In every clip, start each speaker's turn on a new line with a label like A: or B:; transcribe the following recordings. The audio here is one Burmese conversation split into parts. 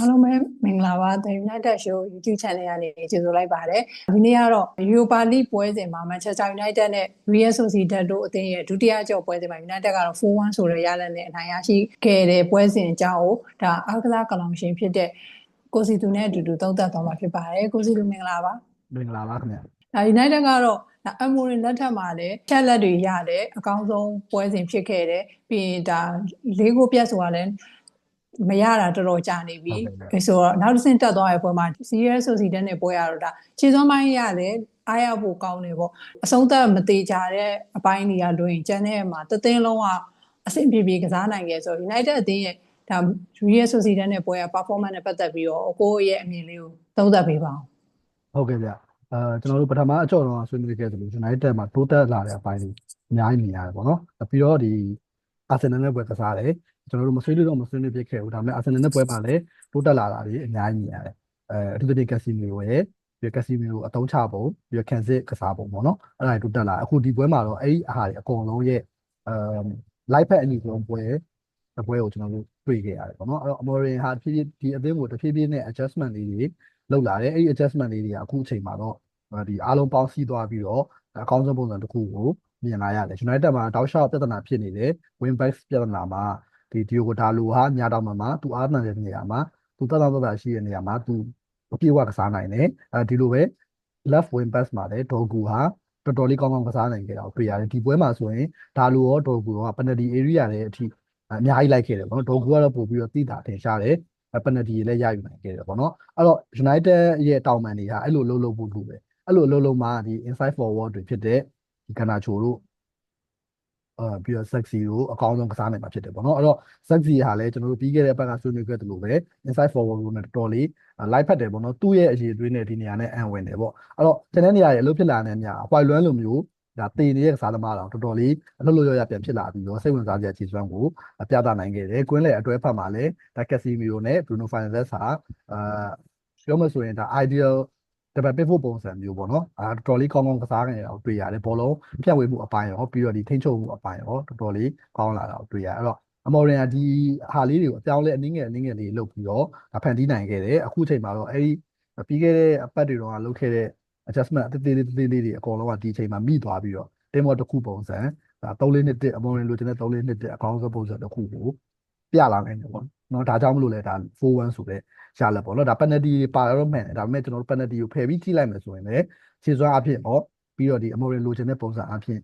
A: အားလုံးပဲမင်္ဂလာပါ The United Show YouTube Channel ကနေကြိုဆိုလိုက်ပါတယ်ဒီနေ့ကတော့ Europa League ပွဲစဉ်မှာ Manchester United နဲ့ Real Sociedad တို့အသင်းရဲ့ဒုတိယကြော့ပွဲစဉ်မှာ United ကတော့4-1ဆိုတဲ့ရလဒ်နဲ့အနိုင်ရရှိခဲ့တဲ့ပွဲစဉ်အကြောင်းကိုဒါအားကစားကလောင်ရှင်ဖြစ်တဲ့ကိုစီသူနဲ့အတူတူသုံးသပ်သွားမှာဖြစ်ပါတယ်ကိုစီသူမင်္ဂလာပါ
B: မင်္ဂလာပါခင်ဗျာ
A: ဒါ United ကတော့ဒါအမိုရင်လက်ထက်မှာလည်းချက်လက်တွေရတယ်အကောင်းဆုံးပွဲစဉ်ဖြစ်ခဲ့တယ်ပြီးရင်ဒါလေးကိုပြတ်ဆိုတာလည်း မရတာတော်တော်ကြာနေပြီဆိုတော့နောက်တစ်ဆင့်တက်သွားတဲ့ပွဲမှာ Serious Society နဲ့ပွဲရတော့ဒါခြေစွမ်းပိုင်းရတယ်အားရဖို့ကောင်းတယ်ပေါ့အဆုံးသက်မသေးကြတဲ့အပိုင်းတွေကလွင်ကျန်တဲ့မှာတသင်းလုံးကအဆင်ပြေပြေကစားနိုင်ခဲ့ဆိုတော့ United အသင်းရဲ့ဒါ Real Society နဲ့ပွဲရ performance နဲ့ပတ်သက်ပြီးတော့ကိုယ့်ရဲ့အမြင်လေးကိုသုံးသပ်ပေးပါအောင်
B: ဟုတ်ကဲ့ဗျအဲကျွန်တော်တို့ပထမအကြော့တော့ဆွေးနွေးခဲ့သလို United မှာတိုးတက်လာတဲ့အပိုင်းတွေအများကြီးမြင်ရတယ်ပေါ့နော်ပြီးတော့ဒီ Arsenal နဲ့ပွဲကစားတယ် ကျွန်တော်တို့မဆွေးနွေးတော့မဆွေးနွေးဖြစ်ခဲ့ဘူးဒါပေမဲ့ Arsenal နဲ့ပွဲမှာလည်းတိုးတက်လာတာတွေအများကြီးမြင်ရတယ်အဲအထူးသဖြင့် Casemiro ရဲ့ပြီး Casemiro အတုံးချပုံပြီး Kansas ကစားပုံပေါ့နော်အဲ့ဒါတွေတိုးတက်လာအခုဒီပွဲမှာတော့အဲ့ဒီအဟာတွေအကုန်လုံးရဲ့အဲ live fat အညီဆုံးပွဲအပွဲကိုကျွန်တော်တို့တွေ့ခဲ့ရတယ်ပေါ့နော်အဲ့တော့ Amorim ဟာဖြည်းဖြည်းဒီအသင်းကိုတဖြည်းဖြည်းနဲ့ adjustment လေးတွေလုပ်လာတယ်အဲ့ဒီ adjustment လေးတွေကအခုအချိန်မှာတော့ဒီအားလုံးပေါင်းစည်းသွားပြီးတော့အကောင်းဆုံးပုံစံတစ်ခုကိုမြင်လာရတယ် United မှာတောက်လျှောက်ပြဿနာဖြစ်နေတယ် win back ပြဿနာမှာ ဒီဒီယိုဂိုဒါလိုဟာညာတောင်မှာသူအားနံတဲ့နေရာမှာသူတက်တော့တက်ရှိတဲ့နေရာမှာသူအပြည့်အဝကစားနိုင်တယ်အဲဒီလိုပဲ left wing back မှာလည်းဒေါ်ဂူဟာတော်တော်လေးကောင်းကောင်းကစားနိုင်ခဲ့တာကိုတွေ့ရတယ်ဒီပွဲမှာဆိုရင်ဒါလိုရောဒေါ်ဂူရော penalty area တွေအထိအများကြီးလိုက်ခဲ့တယ်ပေါ့နော်ဒေါ်ဂူကတော့ပို့ပြီးတော့တိတာထင်ရှားတယ် penalty လည်းရယူနိုင်ခဲ့တယ်ပေါ့နော်အဲ့တော့ United ရဲ့တောင်ပန်တွေကအဲ့လိုလှုပ်လှုပ်ဖို့လိုပဲအဲ့လိုလှုပ်လှုပ်မှဒီ inside forward တွေဖြစ်တဲ့ဒီကနာချိုတို့ အာပြီးတော့ sexy ကိုအကောင်းဆုံးကစားနိုင်မှာဖြစ်တယ်ပေါ့နော်အဲ့တော့ sexy ဟာလည်းကျွန်တော်တို့ပြီးခဲ့တဲ့ဘက်ကဆွေးနွေးခဲ့သလိုပဲ inside forward ကိုလည်းတော်တော်လေး live ဖတ်တယ်ပေါ့နော်သူ့ရဲ့အရေးအသွေးနဲ့ဒီနေရာနဲ့အန်ဝင်တယ်ပေါ့အဲ့တော့တနည်းနေရာရဲ့အလုပ်ဖြစ်လာတဲ့နေရာအပွိုင်လွမ်းလိုမျိုးဒါတည်နေတဲ့ကစားသမားတော်တော်တော်လေးအလုပ်လို့ရရပြန်ဖြစ်လာပြီးတော့စိတ်ဝင်စားစရာခြေစွမ်းကိုပြသနိုင်ခဲ့တယ်။ကွင်းလေအတွဲဖက်မှာလည်းဒါကက်စီမီယိုနဲ့ဘရူနိုဖိုင်နက်စ်ဟာအာပြောမှဆိုရင်ဒါ ideal တပတ် pivot ပုံစံမျိုးပေါ့နော်အာတော်တော်လေးကောင်းကောင်းကစားနေရအောင်တွေ့ရတယ်ဘောလုံးဖြတ်ဝေမှုအပိုင်းရောပြီးတော့ဒီထိန်းချုပ်မှုအပိုင်းရောတော်တော်လေးကောင်းလာတာကိုတွေ့ရအဲ့တော့အမော်ရင်ကဒီဟာလေးတွေကိုအပြောင်းလဲအနည်းငယ်အနည်းငယ်လေးလုပ်ပြီးတော့ဖန်တီးနိုင်ခဲ့တယ်အခုချိန်မှာတော့အဲ့ဒီပြီးခဲ့တဲ့အပတ်တွေတော့လုပ်ခဲ့တဲ့ adjustment အသေးသေးသေးလေးတွေအကုန်လုံးကဒီချိန်မှာမိသွားပြီးတော့တင်မောတစ်ခုပုံစံဒါ3လေးနှစ်အမော်ရင်လိုချင်တဲ့3လေးနှစ်အကောင်းဆုံးပုံစံတစ်ခုကို ပြလာနိုင်တယ်ပေါ့နော်ဒါကြောင့်မလို့လဲဒါ4-1ဆိုတဲ့ရလက်ပေါ့နော်ဒါ penalty ပါတော့မှန်တယ်ဒါပေမဲ့ကျွန်တော်တို့ penalty ကိုဖယ်ပြီးကြည့်လိုက်မယ်ဆိုရင်လည်းခြေစွမ်းအဖြစ်ပေါ့ပြီးတော့ဒီ amorin လိုချင်တဲ့ပုံစံအဖြစ်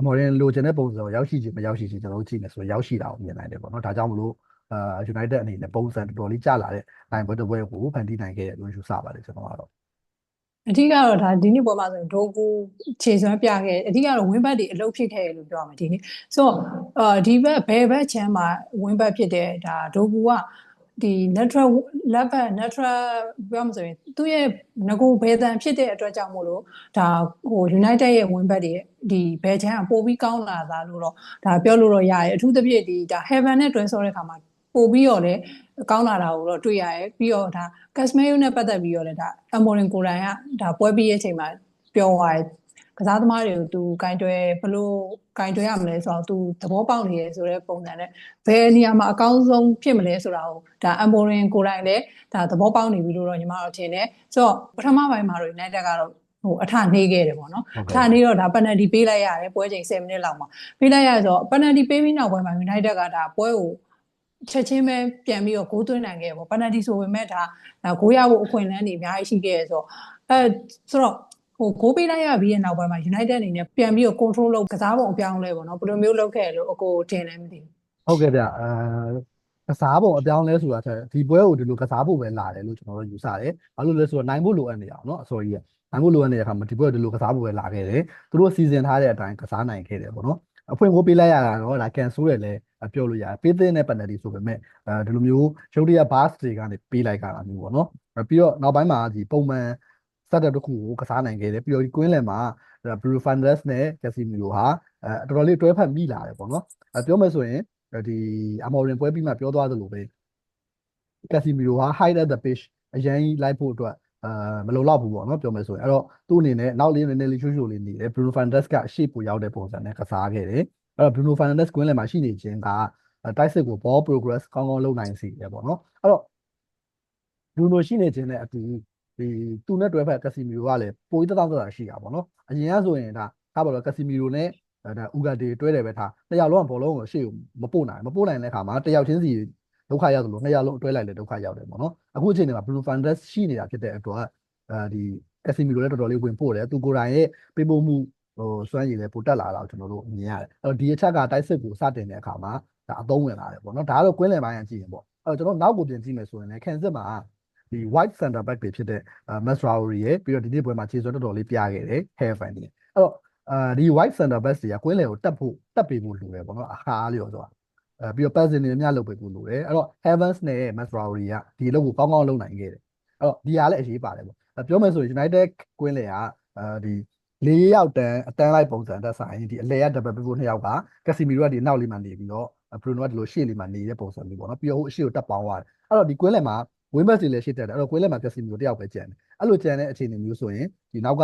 B: amorin လိုချင်တဲ့ပုံစံကိုရောက်ရှိခြင်းမရောက်ရှိခြင်းကျွန်တော်တို့ကြည့်မယ်ဆိုရင်ရောက်ရှိတာကိုမြင်နိုင်တယ်ပေါ့နော်ဒါကြောင့်မလို့အာ United အနေနဲ့ပုံစံတော်တော်လေးကျလာတဲ့နိုင်ပွဲတစ်ပွဲကိုဖန်တီးနိုင်ခဲ့တယ်လို့ယူဆပါတယ်ကျွန်တော်ကတော့
A: အဓိကတော့ဒါဒီနေ့ပေါ်မှာဆိုရင်ဒိုကူခြေစွမ်းပြခဲ့အဓိကတော့ဝင်းဘတ်တွေအလုပ်ဖြစ်ခဲ့တယ်လို့ပြောရမှာဒီနေ့ဆိုတော့အာဒီဘက်ဘယ်ဘက်ချမ်းမှာဝင်းဘတ်ဖြစ်တဲ့ဒါဒိုကူကဒီ natural level natural ပြောမှဆိုရင်သူ့ရဲ့ငကိုဘယ်တန်ဖြစ်တဲ့အတွက်ကြောင့်မို့လို့ဒါဟို United ရဲ့ win back တွေဒီဘယ်ချမ်းပို့ပြီးကောင်းလာတာလို့တော့ဒါပြောလို့တော့ရတယ်အထူးသဖြင့်ဒီဒါ heaven နဲ့တွဲဆောတဲ့ခါမှာ ပို့ပြီးတော့လည်းကောင်းလာတာကိုတော့တွေ့ရတယ်ပြီးတော့ဒါ Casemiro နဲ့ပတ်သက်ပြီးတော့လည်းဒါ Amorin ကိုယ်တိုင်ကဒါပွဲပြီးရဲ့အချိန်မှာပြောသွားတယ်ကစားသမားတွေကိုသူကင်တွယ်ဘလို့ကင်တွယ်ရမလဲဆိုတော့သူသဘောပေါက်နေရဆိုတဲ့ပုံစံနဲ့ဘယ်နေရာမှာအကောင်းဆုံးဖြစ်မလဲဆိုတာကိုဒါ Amorin ကိုယ်တိုင်လည်းဒါသဘောပေါက်နေပြီလို့တော့ညီမတို့ထင်တယ်ဆိုတော့ပထမပိုင်းမှာတော့ United ကတော့ဟိုအထနေခဲ့တယ်ပေါ့နော်အထနေတော့ဒါ penalty ပေးလိုက်ရတယ်ပွဲချိန်10မိနစ်လောက်မှာပေးလိုက်ရဆိုတော့ penalty ပေးပြီးနောက်ပိုင်းမှာ United ကဒါပွဲကို ချက်ချင်းပဲပြန်ပြီးတော့ဂိုးသွင်းနိုင်ခဲ့ပေါ့ penalty ဆိုပေမဲ့ဒါဂိုးရဖို့အခွင့်အလမ်းတွေအများကြီးရှိခဲ့ဆိုတော့အဲဆိုတော့ဟိုဂိုးပေးလိုက်ရပြီးတဲ့နောက်ပိုင်းမှာ United အနေနဲ့ပြန်ပြီးတော့ control လုပ်ကစားပုံအပြောင်းလဲပေါ့နော်ဘယ်လိုမျိုးလုပ်ခဲ့လို့အကိုတင်လည်းမသိဘူး
B: ဟုတ်ကဲ့ဗျအဲကစားပုံအပြောင်းလဲဆိုတာချက်ဒီပွဲကိုဒီလိုကစားဖို့ပဲလာတယ်လို့ကျွန်တော်တို့ယူဆတယ်ဘာလို့လဲဆိုတော့နိုင်ဖို့လိုအပ်နေအောင်เนาะအစောကြီးကနိုင်ဖို့လိုအပ်နေတဲ့အခါမှာဒီပွဲကိုဒီလိုကစားဖို့ပဲလာခဲ့တယ်သူတို့စီစဉ်ထားတဲ့အတိုင်းကစားနိုင်ခဲ့တယ်ပေါ့နော်အဖွင့်ကိုပေးလိုက်ရတာတော့ဒါကန်ဆိုးတယ်လဲ ပြောလို့ရတယ်ပေးတဲ့နဲ့ penalty ဆိုပေမဲ့အဲဒီလိုမျိုးရုပ်တရက် bus တွေကနေပေးလိုက်ကြတာမျိုးပေါ့နော်ပြီးတော့နောက်ပိုင်းမှာဒီပုံမှန်စက်တဲ့တစ်ခုကိုကစားနိုင်ခဲ့တယ်ပြီးတော့ဒီကွင်းလယ်မှာ Bruno Fernandes နဲ့ Casemiro ဟာအဲတော်တော်လေးတွဲဖက်မိလာတယ်ပေါ့နော်အဲပြောမယ်ဆိုရင်ဒီ Amorin ပွဲပြီးမှပြောသွားသလိုပဲ Casemiro ဟာ high at the pitch အရင်လိုက်ဖို့အတွက်အာမလုံလောက်ဘူးပေါ့နော်ပြောမယ်ဆိုရင်အဲ့တော့သူ့အနေနဲ့နောက်လေးနည်းနည်းလေးချိုးချိုးလေးနေတယ် Bruno Fernandes ကအရှိပူရောက်တဲ့ပုံစံနဲ့ကစားခဲ့တယ် အဲ့တော့ Bruno Fernandes ကွင်းလယ်မှာရှိနေခြင်းကတိုက်စစ်ကို ball progress ကောင်းကောင်းလုပ်နိုင်စေတယ်ပေါ့နော်အဲ့တော့ဘရူနိုရှိနေခြင်းနဲ့အတူဒီသူနဲ့တွဲဖက်ကက်စီမီရိုကလည်းပိုပြီးတောက်တောက်ရှိတာပေါ့နော်အရင်ကဆိုရင်ဒါထားပါတော့ကက်စီမီရိုနဲ့ဒါဥဂါဒေတွဲတယ်ပဲထားတစ်ယောက်လုံးကဘောလုံးကိုရှေ့ကိုမပို့နိုင်မပို့နိုင်တဲ့အခါမှာတစ်ယောက်ချင်းစီဒုက္ခရောက်သလိုနှစ်ယောက်လုံးအတွဲလိုက်လေဒုက္ခရောက်တယ်ပေါ့နော်အခုအချိန်မှာဘရူနိုဖန်ဒက်ရှိနေတာဖြစ်တဲ့အတွက်အဲဒီကက်စီမီရိုလည်းတော်တော်လေးဝင်ပို့တယ်သူကိုယ်တိုင်ရဲ့ပေးပို့မှု ဟိုစွမ်းရည်လည်းပိုတက်လာတော့ကျွန်တော်တို့မြင်ရတယ်အဲ့တော့ဒီအချက်ကတိုက်စစ်ကိုစတင်တဲ့အခါမှာဒါအသုံးဝင်လာတယ်ပေါ့နော်ဒါကတော့ကွင်းလယ်ပိုင်းကကြည့်ရင်ပေါ့အဲ့တော့ကျွန်တော်နောက်ကိုပြင်ကြည့်မယ်ဆိုရင်လည်းခန်စစ်မှာဒီ white center back တွေဖြစ်တဲ့ Masraoui ရဲ့ပြီးတော့ဒီနေ့ပွဲမှာခြေစွမ်းတော်တော်လေးပြခဲ့တယ် hair fan တွေအဲ့တော့အာဒီ white center back တွေကကွင်းလယ်ကိုတက်ဖို့တက်ပေးဖို့လိုတယ်ပေါ့နော်အခါအားလျော်ဆိုတာအဲပြီးတော့ passing တွေများလုပ်ပေးဖို့လိုတယ်အဲ့တော့ Heavens နဲ့ Masraoui ကဒီအလုပ်ကိုကောင်းကောင်းလုပ်နိုင်ခဲ့တယ်အဲ့တော့ဒီဟာလည်းအရေးပါတယ်ပေါ့ပြောမယ်ဆိုရင် United ကွင်းလယ်ကအဲဒီ လေးယောက်တန်းအတန်းလိုက်ပုံစံတက်ဆိုင်ဒီအလဲရ double pivot နှစ်ယောက်ကကက်စီမီရိုကဒီနောက်လေးမှာနေပြီးတော့ဘရူနိုကဒီလိုရှေ့လေးမှာနေတဲ့ပုံစံမျိုးပေါ့နော်ပြီးတော့ဟိုအရှေ့ကိုတက်ပေါင်းသွားတယ်အဲ့တော့ဒီကွင်းလယ်မှာဝင်းဘက်စီလည်းရှေ့တက်တယ်အဲ့တော့ကွင်းလယ်မှာကက်စီမီရိုတယောက်ပဲကျန်တယ်အဲ့လိုကျန်တဲ့အခြေအနေမျိုးဆိုရင်ဒီနောက်က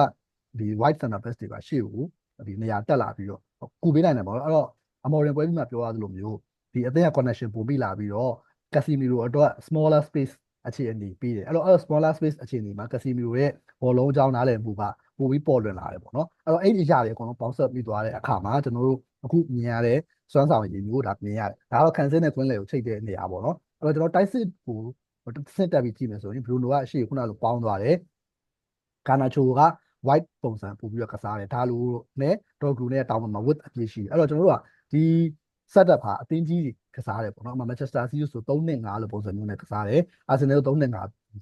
B: ဒီ white center back တွေကရှေ့ကိုဒီနေရာတက်လာပြီးတော့ကူပေးနိုင်တယ်ပေါ့နော်အဲ့တော့အမော်ရင်ပွဲပြီးမှပြောရသလိုမျိုးဒီအသင်းက connection ပို့ပြီးလာပြီးတော့ကက်စီမီရိုအတွက် smaller space အခြေအနေပြီးတယ်အဲ့တော့အဲ့ smaller space အခြေအနေမှာကက်စီမီရိုရဲ့ဘောလုံးအကြောင်းနားလည်မှုက ပိုပြီးပေါ်လွင်လာတယ်ပေါ့နော်အဲ့တော့အဲ့ဒီအရာတွေအကုန်လုံးပေါင်းစပ်ပြီးသွားတဲ့အခါမှာကျွန်တော်တို့အခုမြင်ရတဲ့စွမ်းဆောင်ရည်မျိုးဒါမြင်ရတယ်ဒါတော့ခံစင်းနဲ့ကွင်းလေကိုချိန်တဲ့နေရာပေါ့နော်အဲ့တော့ကျွန်တော်တိုက်စစ်ကိုစစ်တက်ပြီးကြည့်မယ်ဆိုရင်ဘရူနိုကအရှိခုနလိုပေါင်းသွားတယ်ကာနာချိုက white ပုံစံပို့ပြီးတော့ကစားတယ်ဒါလိုနဲ့ဒေါ်ဂရူနဲ့တောင်းမှာ width အပြည့်ရှိတယ်အဲ့တော့ကျွန်တော်တို့ကဒီ setup ဟာအသင်းကြီးကစားတယ်ပေါ့နော်အမှ Manchester City ဆို3နဲ့5လို့ပုံစံမျိုးနဲ့ကစားတယ် Arsenal 3နဲ့5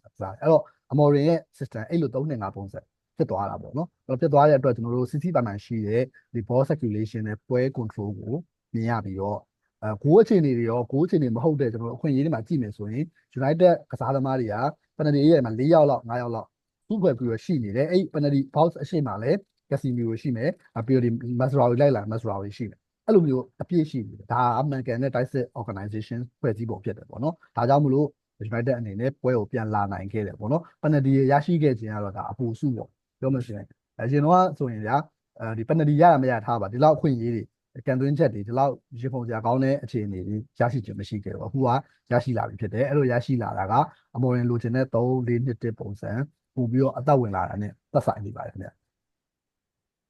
B: ကစားတယ်အဲ့တော့အမော်ရင်ရဲ့ system အဲ့လို3နဲ့5ပုံစံ ဖြစ်သွားတာပေါ့နော်အဲ့တော့ဖြစ်သွားတဲ့အတွက်ကျွန်တော်တို့ City ပိုင်ပိုင်ရှိတဲ့ဒီ ball circulation နဲ့ပွဲ control ကိုမြင်ရပြီးတော့အဲဂိုးအခြေအနေတွေရောဂိုးအခြေအနေမဟုတ်တဲ့ကျွန်တော်တို့အခွင့်အရေးတွေမှာကြည့်မယ်ဆိုရင် United ကစားသမားတွေက penalty area မှာ4ယောက်လောက်5ယောက်လောက်သူ့ဘက်ပြီးတော့ရှိနေတယ်အဲ့ penalty box အရှိမှလည်း Casemiro ရှိမယ်ပြီးတော့ဒီ Masraoui လိုက်လာ Masraoui ရှိမယ်အဲ့လိုမျိုးအပြည့်ရှိနေတယ်ဒါအမှန်ကန်တဲ့ Tyson organization ဖွဲ့စည်းပုံဖြစ်တယ်ပေါ့နော်ဒါကြောင့်မလို့ United အနေနဲ့ပွဲကိုပြန်လာနိုင်ခဲ့တယ်ပေါ့နော် penalty ရရှိခဲ့ခြင်းကတော့ဒါအပူစုပေါ့ ပြောမှဆိုရင်အရင်တော့ဆိုရင်ဗျာအဲဒီ penalty ရရမရထားပါဒီလောက်အခွင့်အရေးတွေကန်သွင်းချက်တွေဒီလောက်ရေပုံစရာကောင်းတဲ့အခြေအနေတွေရရှိခြင်းမရှိခဲ့ဘူးအခုကရရှိလာပြီဖြစ်တယ်အဲ့လိုရရှိလာတာကအမော်ရင်လိုချင်တဲ့3 4နှစ်တစ်ပုံစံပို့ပြီးတော့အသက်ဝင်လာတာနဲ့သက်ဆိုင်နေပါတယ်ခင်ဗျ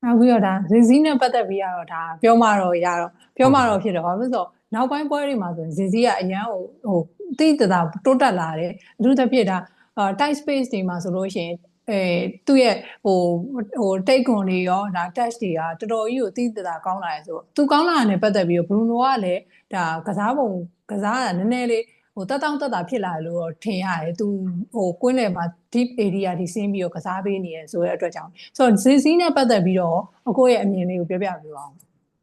A: နောက်ပြီးတော့ဒါဇင်ဇီနဲ့ပတ်သက်ပြီးတော့ဒါပြောမှတော့ရတော့ပြောမှတော့ဖြစ်တော့ဘာလို့ဆိုတော့နောက်ပိုင်းပွဲတွေမှာဆိုရင်ဇင်ဇီကအရန်ဟိုဟိုတိတတာတိုးတက်လာတယ်အထူးသဖြင့်ဒါ tight space တွေမှာဆိုလို့ရှိရင် အဲသူ့ရဲ့ဟိုဟိုတိတ်ခွန်တွေရောဒါ touch တွေကတော်တော်ကြီးကိုတိတတာကောင်းလာရဲဆိုတော့သူကောင်းလာတဲ့ပတ်သက်ပြီးတော့ဘရူနိုကလည်းဒါကစားပုံကစားတာနည်းနည်းလေးဟိုတက်တောင့်တက်တာဖြစ်လာလို့တော့ထင်ရတယ်သူဟိုကွင်းလယ်မှာ deep area ဒီဆင်းပြီးတော့ကစားပေးနေရဆိုတဲ့အတွက်ကြောင့်ဆိုတော့ဇီဇီနဲ့ပတ်သက်ပြီးတော့အကိုရဲ့အမြင်လေးကိုပြောပြပြပါဦး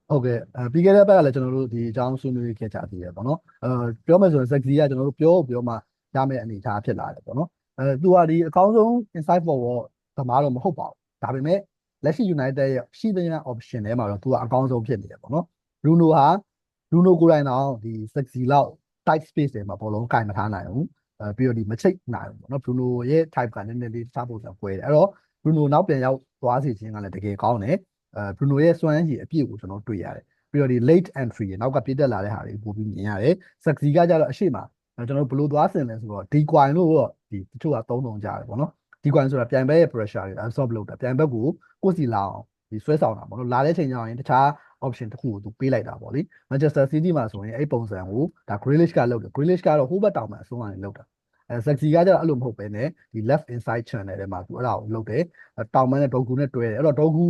B: ဟုတ်ကဲ့အဲပြီးခဲ့တဲ့ဘက်ကလည်းကျွန်တော်တို့ဒီအကြောင်းဆွေးနွေးခဲ့ကြသေးတယ်ပေါ့နော်အဲပြောမယ်ဆိုရင်ဇက်ဇီကကျွန်တော်တို့ပြောပြောမှရမယ့်အနေအထားဖြစ်လာတယ်ပေါ့နော် အဲသူကဒီအကောင်းဆုံး inside forward သမားတော့မဟုတ်ပါဘူးဒါပေမဲ့လက်ရှိ United ရဲ့ရှိတဲ့ option ထဲမှာတော့သူကအကောင်းဆုံးဖြစ်နေတယ်ပေါ့နော် Bruno ဟာ Bruno ကိုယ်တိုင်တော့ဒီ sexy လောက် tight space တွေမှာဘောလုံးကင်မထားနိုင်ဘူးအဲပြီးတော့ဒီမချိတ်နိုင်ဘူးပေါ့နော် Bruno ရဲ့ type ကနည်းနည်းလေးစားဖို့ဆိုကွဲတယ်အဲ့တော့ Bruno နောက်ပြန်ရောက်သွားစီခြင်းကလည်းတကယ်ကောင်းတယ်အဲ Bruno ရဲ့စွမ်းရည်အပြည့်ကိုကျွန်တော်တွေ့ရတယ်ပြီးတော့ဒီ late entry နောက်ကပြည့်တက်လာတဲ့ဟာတွေပို့ပြီးမြင်ရတယ် sexy ကကြတော့အရှိမကျွန်တော်ဘလို့သွားဆင်လဲဆိုတော့ decoin လို့တော့ ဒီတချို့ကသုံးလုံးကြတယ်ပေါ့နော် decoin ဆိုတာပြိုင်ဘက်ရဲ့ pressure တွေ absorb လုပ်တာပြိုင်ဘက်ကိုကိုယ်စီလာအောင်ဒီဆွဲဆောင်တာပေါ့နော်လာတဲ့ချိန်ကျရင်တခြား option တစ်ခုကိုသူပေးလိုက်တာပေါ့လေ Manchester City မှာဆိုရင်အဲ့ပုံစံကိုဒါ Grealish ကလုပ်တယ် Grealish ကတော့ဟိုဘက်တောင်မှအဆုံးကနေလုပ်တာအဲ sexy ကကျတော့အဲ့လိုမဟုတ်ပဲねဒီ left inside channel ထဲမှာသူအဲ့ဒါကိုလုပ်တယ်တောင်မန်းနဲ့ဒေါကူနဲ့တွဲတယ်အဲ့တော့ဒေါကူ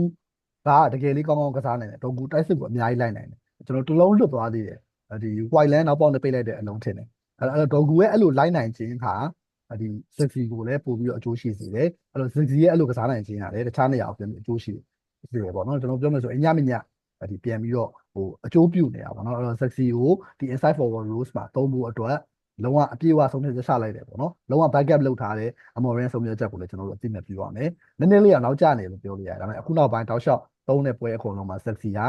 B: ကတကယ်လေးကောင်းကောင်းကစားနိုင်တယ်ဒေါကူတိုက်စစ်ကိုအများကြီးလိုက်နိုင်တယ်ကျွန်တော်တလုံးလွတ်သွားသေးတယ်ဒီ white land နောက်ပေါက်နဲ့ပိတ်လိုက်တဲ့အလုံးထင်တယ်အဲ့တော့ဒေါကူရဲ့အဲ့လိုလိုက်နိုင်ခြင်းခါ ဒီ sexy ကိုလည်းပို့ပြီးတော့အကျိုးရှိစေတယ်အဲ့တော့ sexy ရဲ့အဲ့လိုကစားနိုင်ခြင်းကလည်းတခြားနေရာကိုပြန်ပြီးအကျိုးရှိတယ်ပေါ့နော်ကျွန်တော်ပြောမယ်ဆိုအညမညဒီပြန်ပြီးတော့ဟိုအကျိုးပြုနေတာပေါ့နော်အဲ့တော့ sexy ကိုဒီ inside forward rules မှာသုံးဖို့အတွက်လုံးဝအပြည့်အဝဆုံးဖြတ်ချက်ချလိုက်တယ်ပေါ့နော်လုံးဝ backup လုပ်ထားတဲ့ Amorin ဆုံးဖြတ်ချက်ကိုလည်းကျွန်တော်တို့အသိမဲ့ပြပါမယ်နည်းနည်းလေးကနောက်ကျနေလို့ပြောလို့ရတယ်ဒါပေမဲ့အခုနောက်ပိုင်းတောက်လျှောက်သုံးတဲ့ပွဲအကုန်လုံးမှာ sexy ဟာ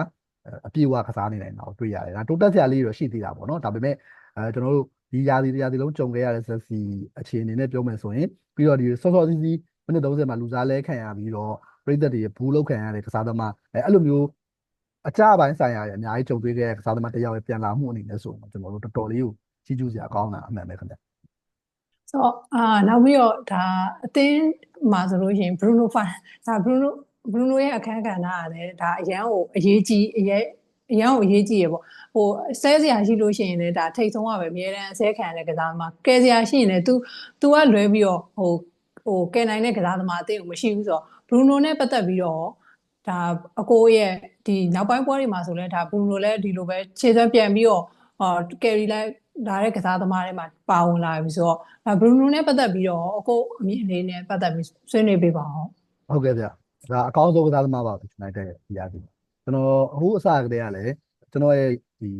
B: အပြည့်အဝကစားနေနိုင်တာကိုတွေ့ရတယ်ဒါတိုးတက်စရာလေးတွေရှိသေးတာပေါ့နော်ဒါပေမဲ့အဲကျွန်တော်တို့ ဒီယာဒီယာဒီလုံးကြုံခဲ့ရတဲ့ sexy အခြေအနေနဲ့ပြောမယ်ဆိုရင်ပြီးတော့ဒီစောစောစီးစီးမိနစ်30မှာလူစားလဲခံရပြီးတော့ပြည်သက်တွေဘူးလောက်ခံရတဲ့ကစားသမားအဲအဲ့လိုမျိုးအကြပိုင်းဆိုင်ရာတွေအများကြီးကြုံတွေ့ခဲ့တဲ့ကစားသမားတယောက်ရဲ့ပြန်လာမှုအနေနဲ့ဆိုတော့ကျွန်တော်တို့တော်တော်လေးကိုကြီးကျူးစရာကောင်းတာအမှန်ပဲခင်ဗျ
A: ဆိုတော့အာနောက်ပြီးတော့ဒါအသင်းမှာဆိုလို့ရှိရင် Bruno Fernandes ဒါ Bruno Bruno ရဲ့အခန်းကဏ္ဍကလည်းဒါအရန်ကိုအရေးကြီးအရေး အရန်ကိုအရေးကြီးရပေါ့ဟိုဆဲစရာရှိလို့ရှိရင်လည်းဒါထိတ်ဆုံးရပဲအများတန်းဆဲခံရတဲ့ကစားသမားကဲစရာရှိရင်လည်း तू तू ကလွဲပြီးတော့ဟိုဟိုကဲနိုင်တဲ့ကစားသမားအသင်းကိုမရှိဘူးဆိုတော့ Bruno နဲ့ပတ်သက်ပြီးတော့ဒါအကိုရဲ့ဒီနောက်ပိုင်းပွဲတွေမှာဆိုလဲဒါ Bruno လည်းဒီလိုပဲခြေစွမ်းပြန်ပြီးတော့အာကယ်ရီလိုက်လာတဲ့ကစားသမားတွေမှာပါဝင်လာပြီဆိုတော့ဒါ Bruno နဲ့ပတ်သက်ပြီးတော့အကိုအမြင်အနေနဲ့ပတ်သက်ပြီးဆွေးနွေးပေးပါအောင်
B: ဟုတ်ကဲ့ဗျဒါအကောင်းဆုံးကစားသမားပါပဲကျွန်တော်တဲ့ဒီအားဖြင့် ကျွန်တော်အခုအစကတည်းကလည်းကျွန်တော်ရဲ့ဒီ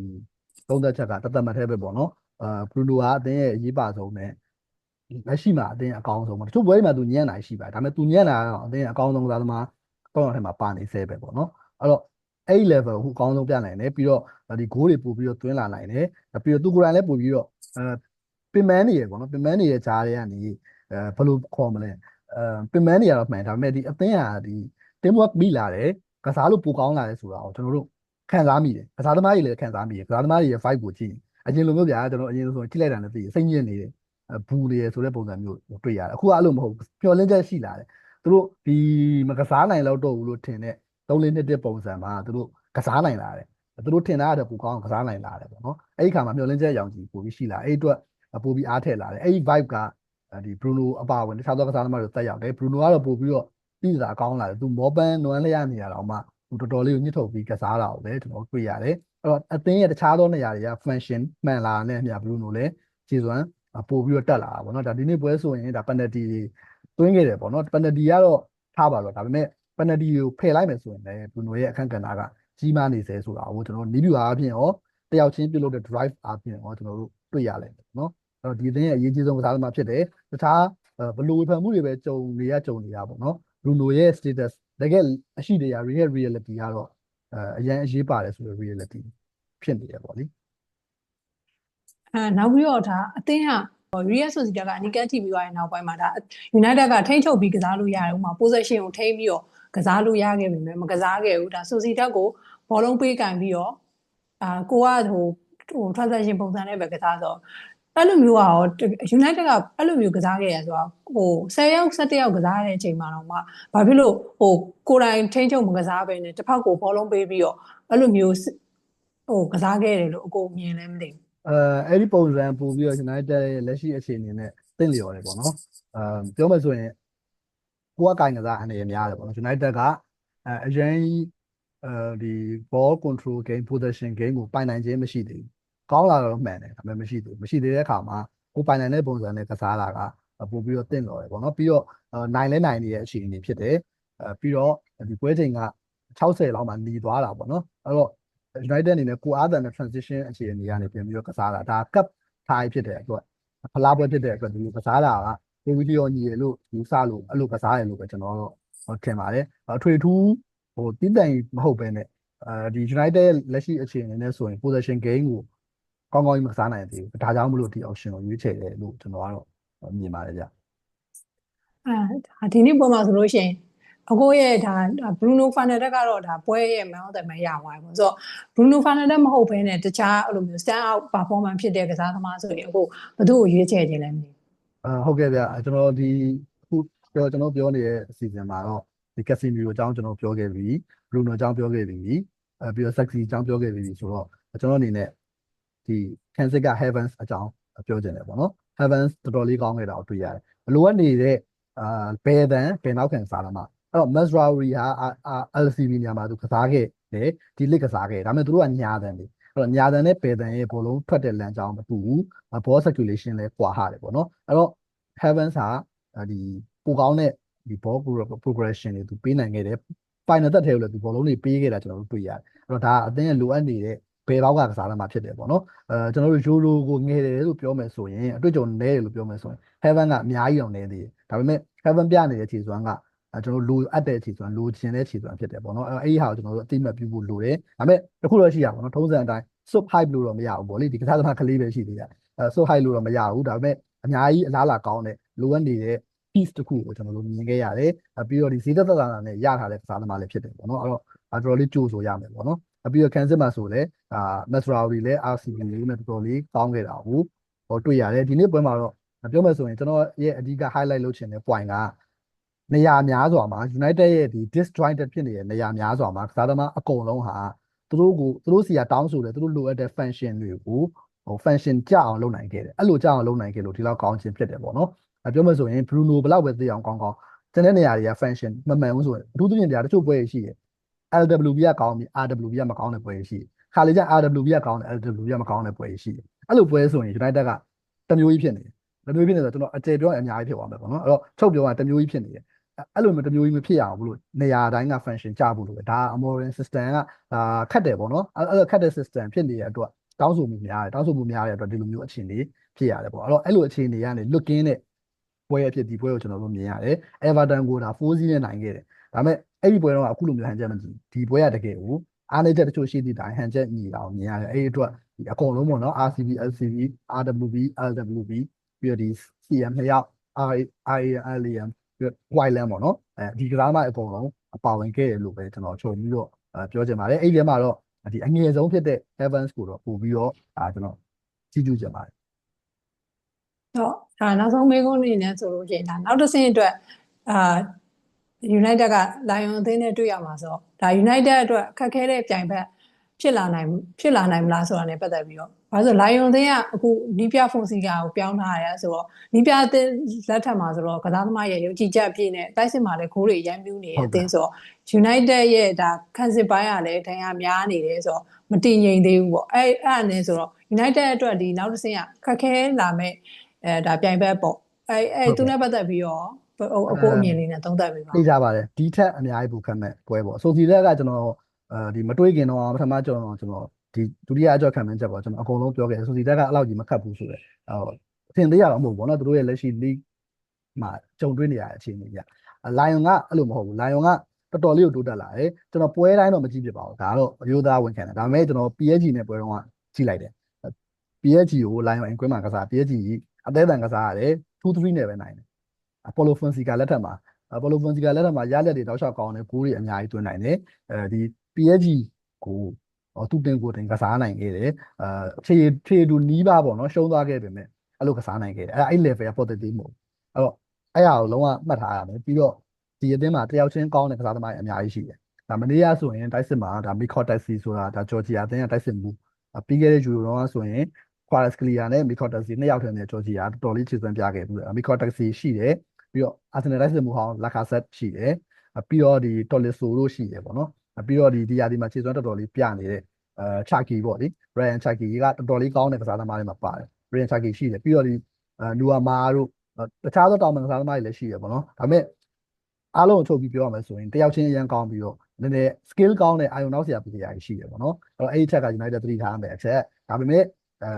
B: သုံးသက်ချက်ကတသက်မှတ်သေးပဲပေါ့နော်အာဘရူနိုကအတင်းရဲ့အရေးပါဆုံးနဲ့လက်ရှိမှာအတင်းအကောင်းဆုံးပေါ့တချို့ဘွဲတွေမှာသူညံ့နိုင်ရှိပါတယ်ဒါပေမဲ့သူညံ့တာကတော့အတင်းအကောင်းဆုံးကစားသမားတော့ထဲမှာပါနေဆဲပဲပေါ့နော်အဲ့တော့အဲ့ level ကိုအကောင်းဆုံးပြနိုင်တယ်ပြီးတော့ဒီ goal တွေပို့ပြီးတော့တွင်းလာနိုင်တယ်ပြီးတော့သူကိုယ်တိုင်လည်းပို့ပြီးတော့အဲပင်မန်းနေရပေါ့နော်ပင်မန်းနေရကြားတွေကနေအဲဘယ်လိုခေါ်မလဲအဲပင်မန်းနေရတော့မှန်ဒါပေမဲ့ဒီအသင်းဟာဒီ team work မိလာတယ် ကစားလို့ပိုကောင်းလာတယ်ဆိုတာကိုကျွန်တော်တို့ခံစားမိတယ်ကစားသမားတွေလည်းခံစားမိတယ်ကစားသမားတွေရဲ့ vibe ကိုကြည့်အရင်လိုမျိုးဗျာကျွန်တော်အရင်ဆိုကြည့်လိုက်တာလည်းသိစိတ်ညစ်နေတယ်ဘူးနေရဆိုတဲ့ပုံစံမျိုးတွေ့ရတယ်အခုကအဲ့လိုမဟုတ်ဘူးပျော်လင်းချက်ရှိလာတယ်သူတို့ဒီမကစားနိုင်တော့တော့ဘူးလို့ထင်တဲ့၃လေးနှစ်တဲ့ပုံစံမှာသူတို့ကစားနိုင်လာတယ်သူတို့ထင်တာတဲ့ပူကောင်းကစားနိုင်လာတယ်ပေါ့နော်အဲ့ဒီခါမှာမျောလင်းချက်ရောင်ကြီးပို့ပြီးရှိလာအဲ့အတွက်ပို့ပြီးအားထည့်လာတယ်အဲ့ဒီ vibe ကဒီ Bruno အပါဝင်တခြားသောကစားသမားတွေတက်ရောက်တယ် Bruno ကတော့ပို့ပြီးတော့ ပြီးတာကောင်းလာတယ်သူမောပန်းနွမ်းလျက်နေရတော့မှသူတော်တော်လေးကိုညှစ်ထုတ်ပြီးကစားတာကိုလည်းကျွန်တော်တွေ့ရတယ်အဲ့တော့အသင်းရဲ့တခြားသောနေရာတွေက function မှန်လာတဲ့အမြ Bruno လည်းခြေစွမ်းပို့ပြီးတော့တက်လာတာပေါ့နော်ဒါဒီနေ့ပွဲဆိုရင်ဒါ penalty သွင်းခဲ့တယ်ပေါ့နော် penalty ကတော့ထားပါတော့ဒါပေမဲ့ penalty ကိုဖယ်လိုက်မယ်ဆိုရင်လည်း Bruno ရဲ့အခန့်ကဏ္ဍကကြီးမားနေစေဆိုတာကိုကျွန်တော်နီးပြူအားဖြင့်ရောတယောက်ချင်းပြုတ်လို့တဲ့ drive အားဖြင့်ရောကျွန်တော်တို့တွေ့ရလိမ့်မယ်နော်အဲ့တော့ဒီအသင်းရဲ့အရေးကြီးဆုံးကစားသမားဖြစ်တယ်တခြားဘလိုဝေဖန်မှုတွေပဲကြုံနေရကြုံနေရပေါ့နော် Bruno ရဲ့ status တကယ်အရှိတရား real reality ကတော့အဲအရင်အရေးပါတယ်ဆိုတဲ့ reality ဖြစ်နေတယ်ပေါ့လေ
A: အဲနောက်ပြီးတော့ဒါအသင်းက Real Sociedad ကအနီးကပ်ထိပြီးသွားတဲ့နောက်ပိုင်းမှာဒါ United ကထိန်းချုပ်ပြီးကစားလို့ရတယ်ဥပမာ possession ကိုထိန်းပြီးတော့ကစားလို့ရခဲ့ပြီမယ်မကစားခဲ့ဘူးဒါ Sociedad ကိုဘောလုံးပေးကင်ပြီးတော့အာကိုကဟိုဟို transaction ပုံစံနဲ့ပဲကစားတော့ အဲ့လိုမျိုးอ่ะ United ကအဲ့လိုမျိုးကစားခဲ့ရဆိုတော့ဟို10ယောက်17ယောက်ကစားတဲ့အချိန်မှာတော့မှဘာဖြစ်လို့ဟိုကိုယ်တိုင်ထိန်းချုပ်မကစားပဲနဲ့တစ်ဖက်ကိုဘောလုံးပေးပြီးတော့အဲ့လိုမျိုးဟိုကစားခဲ့တယ်လို့အကိုမြင်လည်းမသိဘူး
B: အဲအဲ့ဒီပုံစံပို့ပြီးတော့ United ရဲ့လက်ရှိအခြေအနေနဲ့တင့်လျော်တယ်ပေါ့နော်အဲပြောမှဆိုရင်ကိုကကင်ကစားအနေနဲ့များတယ်ပေါ့နော် United ကအဲအရင်အဲဒီ ball control game possession game ကိုပိုင်နိုင်ခြင်းမရှိသေးဘူး ကောင်းလာတော့မှန်တယ်ဒါပေမဲ့မရှိသေးဘူးမရှိသေးတဲ့အခါမှာကိုပိုင်နိုင်တဲ့ပုံစံနဲ့ကစားတာကပို့ပြီးတော့တင့်လျော်တယ်ပေါ့နော်ပြီးတော့နိုင်လဲနိုင်နေတဲ့အခြေအနေဖြစ်တယ်အဲပြီးတော့ဒီပွဲချိန်က60လောက်မှหนีသွားတာပေါ့နော်အဲ့တော့ United အနေနဲ့ကိုအားတန်တဲ့ transition အခြေအနေကနေပြန်ပြီးတော့ကစားတာဒါ cup ထားဖြစ်တဲ့အတွက်ဖလားပွဲဖြစ်တဲ့အတွက်ဒီလိုကစားတာကကိုဗီဒီယိုညီရလို့ယူဆလို့အဲ့လိုကစားရလို့ပဲကျွန်တော်တော့ထင်ပါတယ်အထွေထူးဟိုတင်းတိုင်မဟုတ်ပဲနဲ့အဲဒီ United လက်ရှိအခြေအနေနဲ့ဆိုရင် possession game ကို ကောင်းကောင်းကြီးမကစားနိုင်သေးဘူးဒါကြောင့်မလို့ဒီ option ကိုရွေးချယ်တယ်လို့ကျွန်တော်ကတော့မြင်ပါတယ်ဗျ
A: အာဒီနေ့ပွဲမှာဆိုလို့ရှိရင်အကိုရဲ့ဒါ Bruno Fernandes ကတော့ဒါပွဲရဲ့ man of the match ရသွားပြီပေါ့ဆိုတော့ Bruno Fernandes မဟုတ်ဘဲနဲ့တခြားအဲ့လိုမျိုး stand out performance ဖြစ်တဲ့ကစားသမားဆိုရင်အခုဘယ်သူ့ကိုရွေးချယ်ခြင်းလဲမသိဘူး
B: အာဟုတ်ကဲ့ဗျကျွန်တော်ဒီအခုပြောကျွန်တော်ပြောနေတဲ့အစီအစဉ်မှာတော့ဒီ Casemiro အကြောင်းကျွန်တော်ပြောခဲ့ပြီ Bruno အကြောင်းပြောခဲ့ပြီအဲပြီးတော့ Sexy အကြောင်းပြောခဲ့ပြီဆိုတော့ကျွန်တော်အနေနဲ့ ဒီ Kansas က Heavens အကြောင်းပြောချင်တယ်ပေါ့နော် Heavens တော်တော်လေးကောင်းခဲ့တာကိုတွေ့ရတယ်ဘလိုကနေနေတဲ့အာဘယ်တန်ဘယ်နောက်ခံစားလာမှာအဲ့တော့ Masraoui ဟာ LCB ညမှာသူကစားခဲ့တယ်ဒီ league ကစားခဲ့ဒါပေမဲ့သူတို့ကညာတန်တယ်အဲ့တော့ညာတန်နဲ့ပယ်တန်ရဲ့ဘောလုံးထွက်တဲ့လမ်းကြောင်းမတူဘူး ball circulation လဲကွာဟာတယ်ပေါ့နော်အဲ့တော့ Heavens ဟာဒီပိုကောင်းတဲ့ဒီ ball progression တွေသူပေးနိုင်ခဲ့တယ် final သက်ထဲကိုလည်းသူဘောလုံးတွေပေးခဲ့တာကျွန်တော်တို့တွေ့ရတယ်အဲ့တော့ဒါအသင်းရဲ့လိုအပ်နေတဲ့ ဘယ်ဘောက်ကကစားသမားဖြစ်တယ်ပေါ့နော်အဲကျွန်တော်တို့ Euro ကိုငယ်တယ်လို့ပြောမယ်ဆိုရင်အတွေ့အကြုံနည်းတယ်လို့ပြောမယ်ဆိုရင် Heaven ကအများကြီးအောင်နေသေးတယ်ဒါပေမဲ့ Heaven ပြနေတဲ့ခြေစွမ်းကအဲကျွန်တော်တို့လိုအပ်တဲ့ခြေစွမ်းလိုချင်တဲ့ခြေစွမ်းဖြစ်တယ်ပေါ့နော်အဲအဲ့ဒီဟာကိုကျွန်တော်တို့အတိမတ်ပြုဖို့လိုတယ်ဒါပေမဲ့တခုတော့ရှိရပါတော့ထုံးစံအတိုင်း sub hype လို့တော့မရဘူးပေါ့လေဒီကစားသမားကလေးပဲရှိသေးတယ်အဲ sub hype လို့တော့မရဘူးဒါပေမဲ့အများကြီးအလားအလာကောင်းတဲ့လိုအပ်နေတဲ့ piece တစ်ခုကိုကျွန်တော်တို့မြင်ခဲ့ရတယ်ပြီးတော့ဒီဈေးသက်သက်သာသာနဲ့ရထားတဲ့ကစားသမားလည်းဖြစ်တယ်ပေါ့နော်အဲ့တော့တော်တော်လေးကြိုးဆိုရမယ်ပေါ့နော် ပြီးတော့ cancel မှာဆိုလဲအာ Masraoui လည်း RCB လေးနဲ့တော်တော်လေးကောင်းခဲ့တာဟုတ်ဟောတွေ့ရတယ်ဒီနေ့ပွဲမှာတော့ပြောမယ်ဆိုရင်ကျွန်တော်ရဲ့အဓိက highlight လုပ်ချင်တဲ့ point ကနေရာများစွာမှာ United ရဲ့ဒီ disjointed ဖြစ်နေတဲ့နေရာများစွာမှာကစားသမားအကုန်လုံးဟာသူတို့ကိုသူတို့စီကတောင်းဆိုတယ်သူတို့လိုအပ်တဲ့ function တွေကိုဟို function ကြအောင်လုပ်နိုင်ခဲ့တယ်အဲ့လိုကြအောင်လုပ်နိုင်ခဲ့လို့ဒီလောက်ကောင်းခြင်းဖြစ်တယ်ပေါ့နော်အဲပြောမယ်ဆိုရင် Bruno ဘလောက်ပဲသိအောင်ကောင်းကောင်းကျန်တဲ့နေရာတွေက function မမှန်ဘူးဆိုရင်အထူးသဖြင့်တရားတချို့ပွဲရရှိတယ် LWB ကကောင်းပြီး RWB ကမကောင်းတဲ့ပွဲရရှိတယ်ခါလေကျ RWB ကကောင်းတယ် LWB ကမကောင်းတဲ့ပွဲရရှိတယ်အဲ့လိုပွဲဆိုရင် United ကတမျိုးကြီးဖြစ်နေတယ်တမျိုးဖြစ်နေဆိုတော့ကျွန်တော်အကျေပြောရင်အများကြီးဖြစ်သွားမယ်ပေါ့နော်အဲ့တော့ချုပ်ပြောရင်တမျိုးကြီးဖြစ်နေတယ်အဲ့လိုမျိုးတမျိုးကြီးမဖြစ်ရအောင်ဘလို့နေရာတိုင်းက function ကြဖို့လို့ပဲဒါ Amorin system ကဒါခတ်တယ်ပေါ့နော်အဲ့လိုခတ်တဲ့ system ဖြစ်နေတဲ့အတွက်တောင်းဆိုမှုများတယ်တောင်းဆိုမှုများတဲ့အတွက်ဒီလိုမျိုးအခြေအနေဖြစ်ရတယ်ပေါ့အဲ့တော့အဲ့လိုအခြေအနေကနေ looking တဲ့ပွဲအဖြစ်ဒီပွဲကိုကျွန်တော်တို့မြင်ရတယ် Everton ကိုဒါ4-0နဲ့နိုင်ခဲ့တယ် ဒါပေမဲ့အဲ့ဒီပွဲတော့အခုလိုမျိုးဟန်ချက်မကြည့်ဒီပွဲကတကယ်ကိုအားနည်းချက်တချို့ရှိသည့်တိုင်ဟန်ချက်ညီအောင်မြင်ရတယ်အဲ့ဒီအတွက်ဒီအကုန်လုံးပေါ့နော် RCB LCB RWB LWB ပြီးတော့ဒီ CM နှစ်ယောက် RALM ပြီးတော့ Wildland ပေါ့နော်အဲဒီကစားမအကုန်လုံးအပါဝင်ခဲ့တယ်လို့ပဲကျွန်တော်ချုပ်ပြီးတော့ပြောချင်ပါတယ်အဲ့ဒီထဲမှာတော့ဒီအငယ်ဆုံးဖြစ်တဲ့ Evans ကိုတော့ပို့ပြီးတော့အာကျွန်တော်ကြည့်ကြည့်ချင်ပါတယ်
A: တော့ဒါနောက်ဆုံးမေးခွန်းအနေနဲ့ဆိုလို့ရှိရင်ဒါနောက်တစ်ဆင့်အတွက်အာ United က Lion အသင်းနဲ့တွေ့ရမှာဆိုတော့ဒါ United အတွက်အခက်ခဲတဲ့ပြိုင်ဘက်ဖြစ်လာနိုင်ဖြစ်လာနိုင်မလားဆိုတာ ਨੇ ပတ်သက်ပြီးတော့ဘာလို့ဆို Lion အသင်းကအခုနီးပြဖုန်စီကာကိုပြောင်းထားရတယ်ဆိုတော့နီးပြအသင်းလက်ထက်မှာဆိုတော့ကစားသမားရဲ့ယုံကြည်ချက်အပြည့်နဲ့တိုက်စစ်မှာလည်းဂိုးတွေရမ်းပြူးနေတဲ့အသင်းဆိုတော့ United ရဲ့ဒါခံစစ်ပိုင်းကလည်းဒဏ်ရာများနေတယ်ဆိုတော့မတည်ငြိမ်သေးဘူးပေါ့အဲအဲ့အနေဆိုတော့ United အတွက်ဒီနောက်တစ်ဆင့်ကခက်ခဲလာမဲ့အဲဒါပြိုင်ဘက်ပေါ့အဲအဲသူနဲ့ပတ်သက်ပြီးတော့ဟို အကိုအမြင်လေးနဲ့သုံးသပ်ပေးပါ
B: သိကြပါတယ်ဒီထက်အများကြီးပူခတ်မဲ့ပွဲပေါ့ဆိုစီလက်ကကျွန်တော်အဲဒီမတွေးခင်တော့ပထမကျွန်တော်ကျွန်တော်ဒီဒုတိယအကြောက်ခံမှန်းချက်ပေါ့ကျွန်တော်အကုန်လုံးပြောခဲ့တယ်ဆိုစီလက်ကအဲ့လောက်ကြီးမခတ်ဘူးဆိုရယ်ဟိုအထင်သေးရတော့မဟုတ်ဘူးပေါ့နော်သူတို့ရဲ့လက်ရှိ league မှာကြုံတွေ့နေရတဲ့အခြေအနေကြီးလိုင်ယွန်ကအဲ့လိုမဟုတ်ဘူးလိုင်ယွန်ကတော်တော်လေးကိုတိုးတက်လာတယ်ကျွန်တော်ပွဲတိုင်းတော့မကြည့်ဖြစ်ပါဘူးဒါတော့အယိုးသားဝန်ခံတယ်ဒါပေမဲ့ကျွန်တော် PSG နဲ့ပွဲတော့ကြည့်လိုက်တယ် PSG ကိုလိုင်ယွန်အင်ကွင်းမှာကစား PSG အသေးတန်ကစားရတယ်2-3နဲ့ပဲနိုင်တယ် အပိုလိုဖွန်စီကာလက်ထက်မှာအပိုလိုဖွန်စီကာလက်ထက်မှာရလက်တွေတောက်လျှောက်ကောင်းတယ်ဂိုးတွေအများကြီးသွင်းနိုင်တယ်အဲဒီ PSG ကိုသူတင်ကိုတင်ကစားနိုင်ခဲ့တယ်အာခြေခြေတူနီးပါပေါ့နော်ရှုံးသွားခဲ့ပေမဲ့အဲ့လိုကစားနိုင်ခဲ့တယ်အဲ့အဲ့ level က positive မဟုတ်အဲ့တော့အဲ့ဟာကိုလုံးဝမှတ်ထားရမယ်ပြီးတော့ဒီအသင်းမှာတယောက်ချင်းကောင်းတဲ့ကစားသမားတွေအများကြီးရှိတယ်ဒါမနေ့ကဆိုရင်တိုက်စစ်မှာဒါမီခေါ်တက်စီဆိုတာဒါဂျော်ဂျီယာအသင်းကတိုက်စစ်မှုပြီးခဲ့တဲ့ယူရိုတော့ဆိုရင် Quares Clear နဲ့ Mikot Taxi နှစ်ယောက်ထဲနဲ့ဂျော်ဂျီယာတော်တော်လေးခြေစွမ်းပြခဲ့ဘူး။ Mikot Taxi ရှိတယ် ပြီးတော့ Arsenal တိုက်စစ်မှုဟောင်း Lacazette ရှိတယ်ပြီးတော့ဒီ Tolisso တို့ရှိတယ်ပေါ့နော်ပြီးတော့ဒီဒီယာဒီမှာခြေစွမ်းတော်တော်လေးပြနေတဲ့အဲ Chucky ပေါ့လေ Ryan Chucky ကတော်တော်လေးကောင်းတဲ့ကစားသမားတွေမှာပါတယ် Ryan Chucky ရှိတယ်ပြီးတော့ဒီအဲ Nuama တို့တခြားသောတောင်ပန်ကစားသမားတွေလည်းရှိတယ်ပေါ့နော်ဒါပေမဲ့အားလုံးကိုချုပ်ပြီးပြောရမယ်ဆိုရင်တယောက်ချင်းအရန်ကောင်းပြီးတော့နည်းနည်း skill ကောင်းတဲ့အာယုံနောက်ဆရာပီယာကြီးရှိတယ်ပေါ့နော်အဲ့တော့အဲ့ဒီချက်က United သတိထားရမယ်အချက်ဒါပေမဲ့အဲ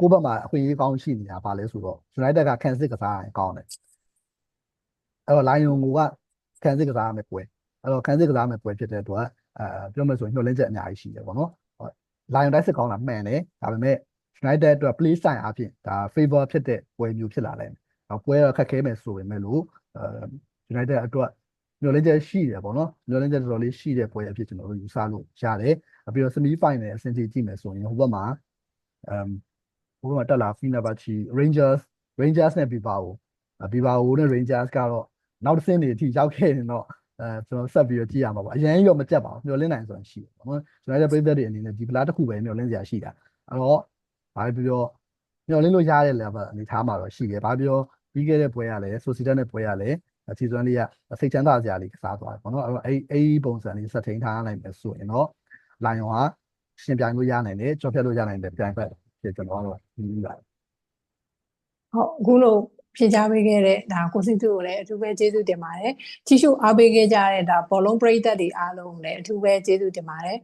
B: ကိုယ့်ဘက်မှာအခွင့်အရေးကောင်းရှိနေတာပါလဲဆိုတော့ United ကခံစစ်ကစားရင်ကောင်းတယ် အဲ့တော့ Lion ကခံစစ်ကစားရမယ်ပွဲအဲ့တော့ခံစစ်ကစားရမယ်ပွဲဖြစ်တဲ့အတွက်အဲပြောမယ်ဆိုရင်ညှို့လင်းချက်အများကြီးရှိတယ်ပေါ့နော်ဟုတ် Lion တိုက်စစ်ကောင်းတာမှန်တယ်ဒါပေမဲ့ United အတွက် play style အဖြစ်ဒါ favor ဖြစ်တဲ့ပွဲမျိုးဖြစ်လာတယ်။ပွဲတော့ခက်ခဲမယ်ဆိုပေမဲ့လို့အဲ United အတွက်ညှို့လင်းချက်ရှိတယ်ပေါ့နော်ညှို့လင်းချက်တော်တော်လေးရှိတဲ့ပွဲအဖြစ်ကျွန်တော်တို့ယူဆလို့ရတယ်။ပြီးတော့ semi final အဆင့်ထိကြည့်မယ်ဆိုရင်ဟိုဘက်မှာအမ်ဟိုဘက်မှာတက်လာ Fenerbahce Rangers Rangers နဲ့ Bilbao Bilbao နဲ့ Rangers ကတော့ နောက်တစ်ဆင့်တွေအထိရောက်ခဲ့ရင်တော့အဲကျွန်တော်ဆက်ပြီးတော့ကြည့်ရမှာပေါ့အရင်ရောမကြက်ပါဘူးမျောလင်းနိုင်ဆိုတာရှိတယ်ပေါ့နော်ကျွန်တော်ရဲ့ပြည်သက်တွေအနေနဲ့ဒီပလားတစ်ခုပဲမျောလင်းစရာရှိတာအဲ့တော့ဘာပြောပြောမျောလင်းလို့ရတဲ့ level အနေထားမှာတော့ရှိတယ်ဘာပြောပြီးခဲ့တဲ့ပွဲရလဲဆိုစီတက်နဲ့ပွဲရလဲအခြေစွမ်းလေးကစိတ်ချမ်းသာစရာလေးကစားသွားတယ်ပေါ့နော်အဲ့တော့အဲ့အဲ့ပုံစံလေးဆက်ထိန်ထားနိုင်မယ်ဆိုရင်တော့လိုင်ယွန်ဟာရှင်ပြိုင်လို့ရနိုင်တယ်ကြော်ဖြတ်လို့ရနိုင်တယ်ပြိုင်ဖက်ဖြစ်ကျွန်တော်ကတော့ပြီးပါတယ်
A: ဟုတ်အခုလို့ ဖြေချပေးခဲ့တဲ့ဒါကိုစီသူကိုလည်းအထူးပဲကျေးဇူးတင်ပါတယ်ကြီးစုအားပေးခဲ့ကြတဲ့ဒါဘောလုံးပရိသတ်တွေအားလုံးကိုလည်းအထူးပဲကျေးဇူးတင်ပါတယ်